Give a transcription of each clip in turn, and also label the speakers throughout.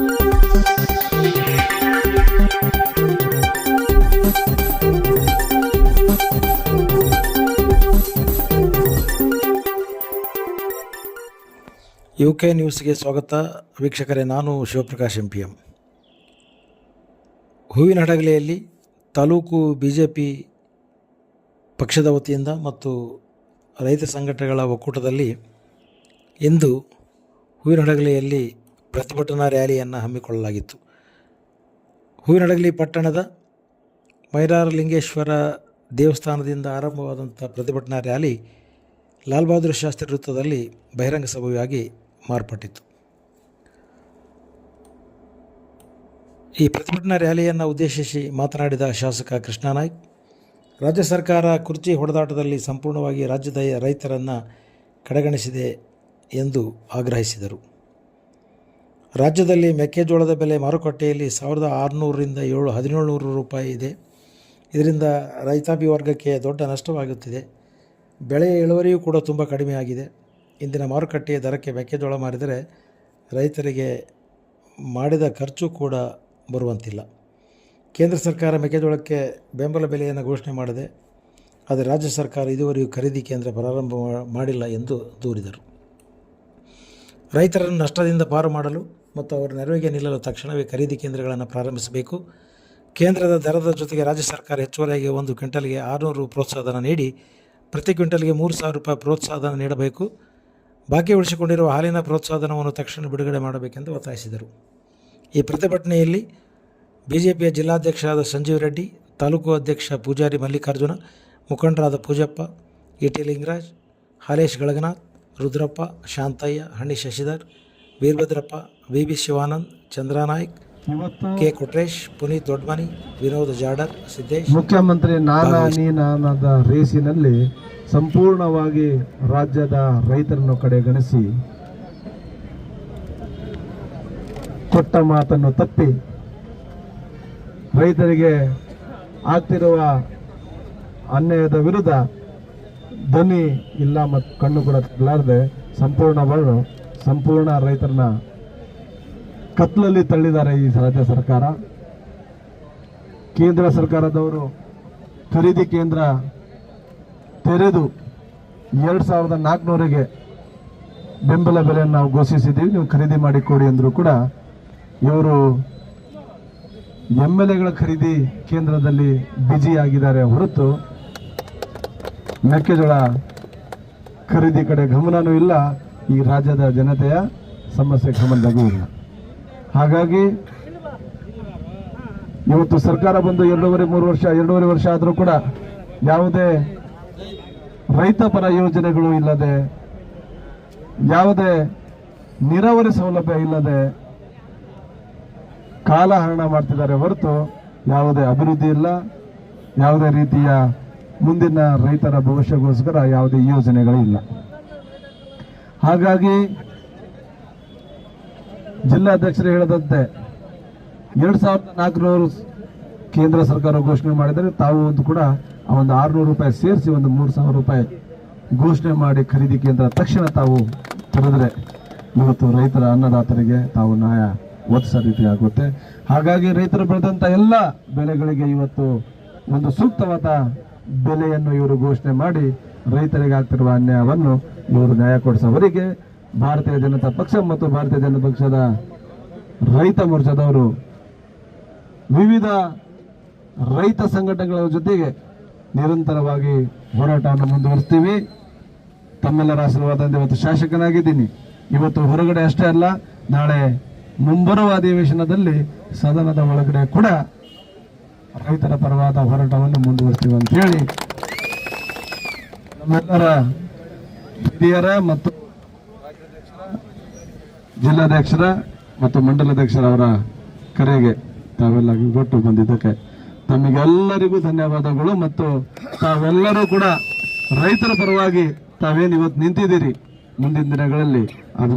Speaker 1: U K ನ್ಯೂಸ್ಗೆ ಸ್ವಾಗತ. ವೀಕ್ಷಕರೇ, ನಾನು ಶಿವಪ್ರಕಾಶ್ ಎಂ ಪಿ ಎಂ ಹೂವಿನ ಹಡಗಲೆಯಲ್ಲಿ ತಾಲೂಕು ಬಿ ಜೆ ಪಿ ಪಕ್ಷದ ವತಿಯಿಂದ ಮತ್ತು ರೈತ ಸಂಘಟನೆಗಳ ಒಕ್ಕೂಟದಲ್ಲಿ ಇಂದು ಹೂವಿನ ಹಡಗಲಿಯಲ್ಲಿ ಪ್ರತಿಭಟನಾ ರ್ಯಾಲಿಯನ್ನು ಹಮ್ಮಿಕೊಳ್ಳಲಾಗಿತ್ತು. ಹೂವಿನಡಗಲಿ ಪಟ್ಟಣದ ಮೈರಾರ ಲಿಂಗೇಶ್ವರ ದೇವಸ್ಥಾನದಿಂದ ಆರಂಭವಾದಂಥ ಪ್ರತಿಭಟನಾ ರ್ಯಾಲಿ ಲಾಲ್ ಬಹದ್ದೂರ್ ಶಾಸ್ತ್ರಿ ವೃತ್ತದಲ್ಲಿ ಬಹಿರಂಗ ಸಭೆಯಾಗಿ ಮಾರ್ಪಟ್ಟಿತು ಈ ಪ್ರತಿಭಟನಾ ರ್ಯಾಲಿಯನ್ನು ಉದ್ದೇಶಿಸಿ ಮಾತನಾಡಿದ ಶಾಸಕ ಕೃಷ್ಣ ನಾಯ್ಕ್ ರಾಜ್ಯ ಸರ್ಕಾರ ಕುರ್ಚಿ ಹೊಡೆದಾಟದಲ್ಲಿ ಸಂಪೂರ್ಣವಾಗಿ ರಾಜ್ಯದ ರೈತರನ್ನು ಕಡೆಗಣಿಸಿದೆ ಎಂದು ಆಗ್ರಹಿಸಿದರು. ರಾಜ್ಯದಲ್ಲಿ ಮೆಕ್ಕೆಜೋಳದ ಬೆಲೆ ಮಾರುಕಟ್ಟೆಯಲ್ಲಿ ಸಾವಿರದ ಆರುನೂರರಿಂದ ಏಳು, ಹದಿನೇಳುನೂರು ರೂಪಾಯಿ ಇದೆ. ಇದರಿಂದ ರೈತಾಪಿ ವರ್ಗಕ್ಕೆ ದೊಡ್ಡ ನಷ್ಟವಾಗುತ್ತಿದೆ. ಬೆಳೆಯ ಇಳುವರಿಯೂ ಕೂಡ ತುಂಬ ಕಡಿಮೆ ಆಗಿದೆ ಇಂದಿನ ಮಾರುಕಟ್ಟೆಯ ದರಕ್ಕೆ ಮೆಕ್ಕೆಜೋಳ ಮಾರಿದರೆ ರೈತರಿಗೆ ಮಾಡಿದ ಖರ್ಚು ಕೂಡ ಬರುವಂತಿಲ್ಲ. ಕೇಂದ್ರ ಸರ್ಕಾರ ಮೆಕ್ಕೆಜೋಳಕ್ಕೆ ಬೆಂಬಲ ಬೆಲೆಯನ್ನು ಘೋಷಣೆ ಮಾಡಿದೆ. ಆದರೆ ರಾಜ್ಯ ಸರ್ಕಾರ ಇದುವರೆಗೂ ಖರೀದಿ ಕೇಂದ್ರ ಪ್ರಾರಂಭ ಮಾಡಿಲ್ಲ ಎಂದು ದೂರಿದರು. ರೈತರನ್ನು ನಷ್ಟದಿಂದ ಪಾರು ಮಾಡಲು ಮತ್ತು ಅವರ ನೆರವಿಗೆ ನಿಲ್ಲಲು ತಕ್ಷಣವೇ ಖರೀದಿ ಕೇಂದ್ರಗಳನ್ನು ಪ್ರಾರಂಭಿಸಬೇಕು. ಕೇಂದ್ರದ ದರದ ಜೊತೆಗೆ ರಾಜ್ಯ ಸರ್ಕಾರ ಹೆಚ್ಚುವರಿಯಾಗಿ ಒಂದು ಕ್ವಿಂಟಲ್ಗೆ ಆರುನೂರು ಪ್ರೋತ್ಸಾಹಧನ ನೀಡಿ, ಪ್ರತಿ ಕ್ವಿಂಟಲ್ಗೆ ಮೂರು ಸಾವಿರ ರೂಪಾಯಿ ಪ್ರೋತ್ಸಾಹಧನ ನೀಡಬೇಕು. ಬಾಕಿ ಉಳಿಸಿಕೊಂಡಿರುವ ಹಾಲಿನ ಪ್ರೋತ್ಸಾಹಧನವನ್ನು ತಕ್ಷಣ ಬಿಡುಗಡೆ ಮಾಡಬೇಕೆಂದು ಒತ್ತಾಯಿಸಿದರು. ಈ ಪ್ರತಿಭಟನೆಯಲ್ಲಿ ಬಿಜೆಪಿಯ ಜಿಲ್ಲಾಧ್ಯಕ್ಷರಾದ ಸಂಜೀವ್ ರೆಡ್ಡಿ, ತಾಲೂಕು ಅಧ್ಯಕ್ಷ ಪೂಜಾರಿ ಮಲ್ಲಿಕಾರ್ಜುನ, ಮುಖಂಡರಾದ Pujappa, E Lingaraj, Halesh Galaganath Rudrappa Shantaiah Hani Shashidhar Veerabhadrappa V B Shivanand Chandranaik K. Kotresh Puneeth Dodmani Vinod Jadar Siddesh
Speaker 2: ಮುಖ್ಯಮಂತ್ರಿ ನಾನಾ ನೀನಾನದ ರೇಸಿನಲ್ಲಿ ಸಂಪೂರ್ಣವಾಗಿ ರಾಜ್ಯದ ರೈತರನ್ನು ಕಡೆಗಣಿಸಿ ಕೊಟ್ಟ ಮಾತನ್ನು ತಪ್ಪಿ ರೈತರಿಗೆ ಆಗ್ತಿರುವ ಅನ್ಯಾಯದ ವಿರುದ್ಧ ಧ್ವನಿ ಇಲ್ಲ ಮತ್ತು ಕಣ್ಣು ಕೂಡ ಸಂಪೂರ್ಣ ಸಂಪೂರ್ಣವಾಗಿ ಸಂಪೂರ್ಣ ರೈತರನ್ನ ಕತ್ಲಲ್ಲಿ ತಳ್ಳಿದ್ದಾರೆ ಈ ರಾಜ್ಯ ಸರ್ಕಾರ. ಕೇಂದ್ರ ಸರ್ಕಾರದವರು ಖರೀದಿ ಕೇಂದ್ರ ತೆರೆದು ಎರಡು ಸಾವಿರದ ನಾಲ್ಕುನೂರಿಗೆ ಬೆಂಬಲ ಬೆಲೆಯನ್ನು ನಾವು ಘೋಷಿಸಿದ್ದೀವಿ. ನೀವು ಖರೀದಿ ಮಾಡಿ ಕೊಡಿ ಅಂದರೂ ಕೂಡ ಇವರು ಎಂ ಎಲ್ ಎಗಳ ಖರೀದಿ ಕೇಂದ್ರದಲ್ಲಿ ಬ್ಯುಸಿ ಆಗಿದ್ದಾರೆ ಹೊರತು ಮೆಕ್ಕೆಜೋಳ ಖರೀದಿ ಕಡೆ ಗಮನವೂ ಇಲ್ಲ. ಈ ರಾಜ್ಯದ ಜನತೆಯ ಸಮಸ್ಯೆ ಗಮನದಾಗೂ ಇಲ್ಲ. ಹಾಗಾಗಿ ಇವತ್ತು ಸರ್ಕಾರ ಬಂದು ಎರಡೂವರೆ, ಮೂರು ವರ್ಷ, ಎರಡೂವರೆ ವರ್ಷ ಆದರೂ ಕೂಡ ಯಾವುದೇ ರೈತಪರ ಯೋಜನೆಗಳು ಇಲ್ಲದೆ, ಯಾವುದೇ ನೀರಾವರಿ ಸೌಲಭ್ಯ ಇಲ್ಲದೆ ಕಾಲಹರಣ ಮಾಡ್ತಿದ್ದಾರೆ ಹೊರತು ಯಾವುದೇ ಅಭಿವೃದ್ಧಿ ಇಲ್ಲ. ಯಾವುದೇ ರೀತಿಯ ಮುಂದಿನ ರೈತರ ಭವಿಷ್ಯಗೋಸ್ಕರ ಯಾವುದೇ ಯೋಜನೆಗಳಿಲ್ಲ. ಹಾಗಾಗಿ ಜಿಲ್ಲಾಧ್ಯಕ್ಷರು ಹೇಳದಂತೆ ಎರಡು ಸಾವಿರದ ನಾಲ್ಕುನೂರು ಕೇಂದ್ರ ಸರ್ಕಾರ ಘೋಷಣೆ ಮಾಡಿದರೆ ತಾವು ಒಂದು ಕೂಡ ಒಂದು ಆರುನೂರು ರೂಪಾಯಿ ಸೇರಿಸಿ ಒಂದು ಮೂರು ಸಾವಿರ ರೂಪಾಯಿ ಘೋಷಣೆ ಮಾಡಿ ಖರೀದಿ ಕೇಂದ್ರ ತಕ್ಷಣ ತಾವು ತೆರೆದರೆ ಇವತ್ತು ರೈತರ ಅನ್ನದಾತರಿಗೆ ತಾವು ನ್ಯಾಯ ಒದಿಸೋ ರೀತಿ ಆಗುತ್ತೆ. ಹಾಗಾಗಿ ರೈತರು ಬೆಳೆದಂಥ ಎಲ್ಲ ಬೆಳೆಗಳಿಗೆ ಇವತ್ತು ಒಂದು ಸೂಕ್ತವಾದ ಬೆಲೆಯನ್ನು ಇವರು ಘೋಷಣೆ ಮಾಡಿ ರೈತರಿಗೆ ಆಗ್ತಿರುವ ಅನ್ಯಾಯವನ್ನು ಇವರು ನ್ಯಾಯ ಕೊಡಿಸೋವರಿಗೆ ಭಾರತೀಯ ಜನತಾ ಪಕ್ಷ ಮತ್ತು ಭಾರತೀಯ ಜನತಾ ಪಕ್ಷದ ರೈತ ಮೋರ್ಚಾದವರು ವಿವಿಧ ರೈತ ಸಂಘಟನೆಗಳ ಜೊತೆಗೆ ನಿರಂತರವಾಗಿ ಹೋರಾಟವನ್ನು ಮುಂದುವರಿಸ್ತೀವಿ. ತಮ್ಮೆಲ್ಲರ ಆಶೀರ್ವಾದದಿಂದ ಇವತ್ತು ಶಾಸಕನಾಗಿದ್ದೀನಿ. ಇವತ್ತು ಹೊರಗಡೆ ಅಷ್ಟೇ ಅಲ್ಲ, ನಾಳೆ ಮುಂಬರುವ ಅಧಿವೇಶನದಲ್ಲಿ ಸದನದ ಒಳಗಡೆ ಕೂಡ ರೈತರ ಪರವಾದ ಹೋರಾಟವನ್ನು ಮುಂದುವರಿಸ್ತೀವಿ ಅಂತ ಹೇಳಿ ನಮ್ಮೆಲ್ಲರ ಹಿರಿಯರ ಮತ್ತು ಜಿಲ್ಲಾಧ್ಯಕ್ಷರ ಮತ್ತು ಮಂಡಲಾಧ್ಯಕ್ಷರ ಅವರ ಕರೆಗೆ ತಾವೆಲ್ಲ ಕೊಟ್ಟು ಬಂದಿದ್ದಕ್ಕೆ ತಮಗೆಲ್ಲರಿಗೂ ಧನ್ಯವಾದಗಳು ಮತ್ತು ತಾವೆಲ್ಲರೂ ಕೂಡ ರೈತರ ಪರವಾಗಿ ತಾವೇನು ಇವತ್ತು ನಿಂತಿದ್ದೀರಿ ಮುಂದಿನ ದಿನಗಳಲ್ಲಿ ಅದು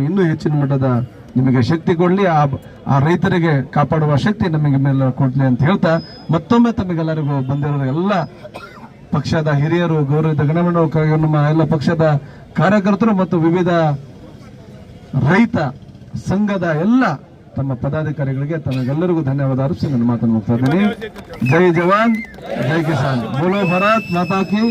Speaker 2: ಇನ್ನೂ ಹೆಚ್ಚಿನ ಮಟ್ಟದ ನಿಮಗೆ ಶಕ್ತಿ ಕೊಡಲಿ, ಆ ಆ ರೈತರಿಗೆ ಕಾಪಾಡುವ ಶಕ್ತಿ ನಮಗೆ ಮೇಲೆ ಕೊಡಲಿ ಅಂತ ಹೇಳ್ತಾ, ಮತ್ತೊಮ್ಮೆ ತಮಗೆಲ್ಲರಿಗೂ ಬಂದಿರೋ ಎಲ್ಲ ಪಕ್ಷದ ಹಿರಿಯರು, ಗೌರವಿತ ಗಣಮಂಡಲ ನಮ್ಮ ಎಲ್ಲ ಪಕ್ಷದ ಕಾರ್ಯಕರ್ತರು ಮತ್ತು ವಿವಿಧ ರೈತ ಸಂಘದ ಎಲ್ಲ ತಮ್ಮ ಪದಾಧಿಕಾರಿಗಳಿಗೆ ತಮಗೆಲ್ಲರಿಗೂ ಧನ್ಯವಾದ ಅರ್ಪಿಸಿ ನನ್ನ ಮಾತನ್ನು ಮುಕ್ತಾ ಇದ್ದೀನಿ. ಜೈ ಜವಾನ್, ಜೈ ಕಿಸಾನ್. ಬೋಲೋ ಭಾರತ್, ಮಾತಾ ಕಿ.